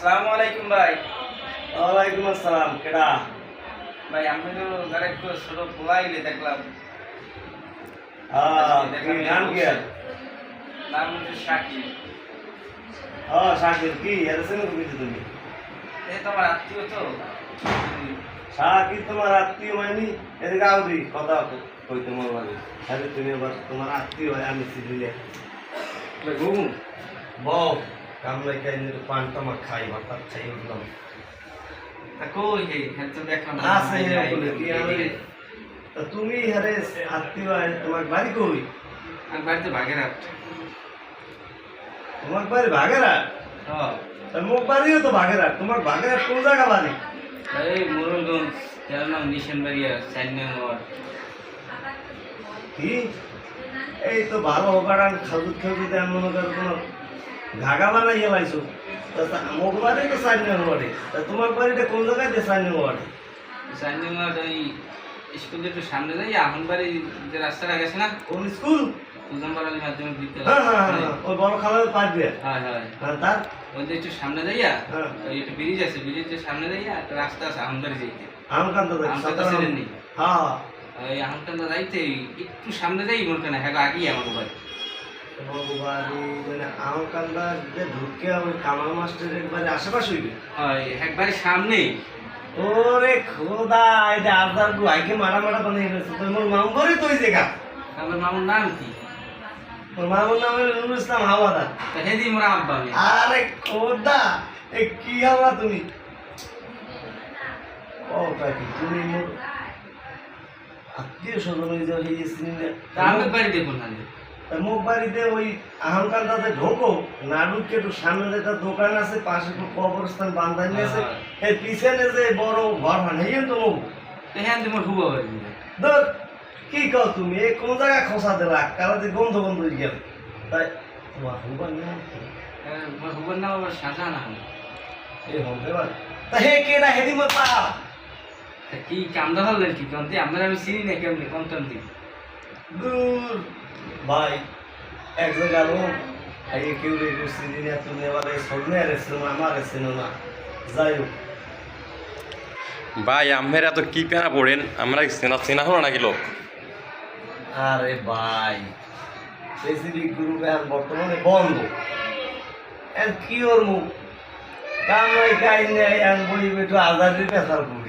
সালামু আলাইকুম ভাই। ওয়ালাইকুম আসসালাম কেডা? ভাই আমি তো একটু ছোট পোলাইলে দেখলাম। নাম কি আর? নাম হচ্ছে শাকিব ও শাকির কি? এরসেন কইতে তুমি? এই তোমার আত্মীয় তো? শাকির তোমার আত্মীয় হয়নি? এদিকে দি কথা কই তোমার বাড়ি আরে তুমি আবার তোমার আত্মীয় হয় আমি সিরিলে ঘুম বউ কামলাই কাই নিয়ে পান টামা খাই ভাত খাই উঠলাম কই হে হ্যাঁ তো দেখলাম আছে কি আমি তা তুমি হারে আত্মীয় হয় তোমার বাড়ি কই? আমি বাড়িতে ভাগের হাট তোমার বাড়ি বাগেরহাট? হ্যাঁ। মুখ বাড়িও তো বাগেরহাট তোমার বাগেরহাট কোন জায়গা বাড়ি? এই মোরলগঞ্জ যার নাম নিশান বাড়িয়া চার নম্বর কি? এই তো ভালো অকারান খাজুর খাজুর দেন মনে করো তোমার। ঘাগা বানাইয়া পাইছো? তা তা বাড়ি তো সাইন ওয়ার্ডে। তা তোমার বাড়িটা কোন জায়গায় যে সাইন ওয়ার্ডে? চার নম্বর ওই স্কুল একটু সামনে যাই এখন বাড়ি যে রাস্তাটা গেছে না? কোন স্কুল? উজম্বর আলী মাধ্যমিক বিদ্যালয়। হ্যাঁ হ্যাঁ হ্যাঁ ওই বড় খালের পাশ দিয়ে হয় হয়। হ্যাঁ তার? ওই যে একটু সামনে যাইয়া ওই একটু ব্রিজ আছে ব্রিজের সামনে যাইয়া একটা রাস্তা আছে আমদারি যাইতে। আমকান্ত দেখ আমকান্ত ছিলেন নি? হ্যাঁ। ওই আমকান্দা যাইতে একটু সামনে যাই মনে হ্যাঁ আগেই আমার বাড়ি। মানে আমকান্দা যে ঢুকে ওই কামাল মাস্টার একবারে আশেপাশে হইবে। হয় একবারে সামনে ওরে খোদা এটা আজার গুহাইকে মারা মারা বানিয়ে গেছে তো মোর মাম করে তুই জায়গা। আমার মামুর নাম কি? মোর মামুর নাম হলো নুরুল ইসলাম হাওয়াদার। হেদি মোরা আব্বা আমি আরে খোদা এ কি হাওয়া তুমি? ও কাকি তুমি মোর আত্মীয় স্বজন হয়ে যাও এই সিনে আমি বাড়ি দেখুন না মুখ বাড়িতে ওই আহমকান্দাতে ঢোকো না ঢুকে একটু সামনে একটা দোকান আছে পাশে একটু কবরস্থান বান্ধানি আছে এর পিছনে যে বড় ঘর হয় এই তো মুখ। তো হ্যাঁ তোমার বাড়ি ধর কি কও তুমি? এই কোন জায়গায় খোসা দিলা? কারও যে গন্ধ গন্ধ হয়ে গেল? তাই তোমার হুবার নাম কি? আমার হুবার নাম আবার শাহজাহান আহমেদ এই হতে পারে। তা হে কেডা হেদি মতা তা কি কামদা হলেন কি? কমতে আপনার আমি চিনি না কেমনি? দিই দূর। ভাই এক জায়গা লোক এই কেউ রে কেউ সিনি না তুমি আবার এই আর আমার সিনেমা যাই হোক। ভাই আমের এত কি পেনা পড়েন? আমরা চেনা চেনা হলো নাকি লোক? আরে ভাই স্পেসিফিক গ্রুপ এখন বর্তমানে বন্ধ। এখন কি ওর মুখ কামাই কাই নেই এখন বই একটু আজাদির পেশার করি।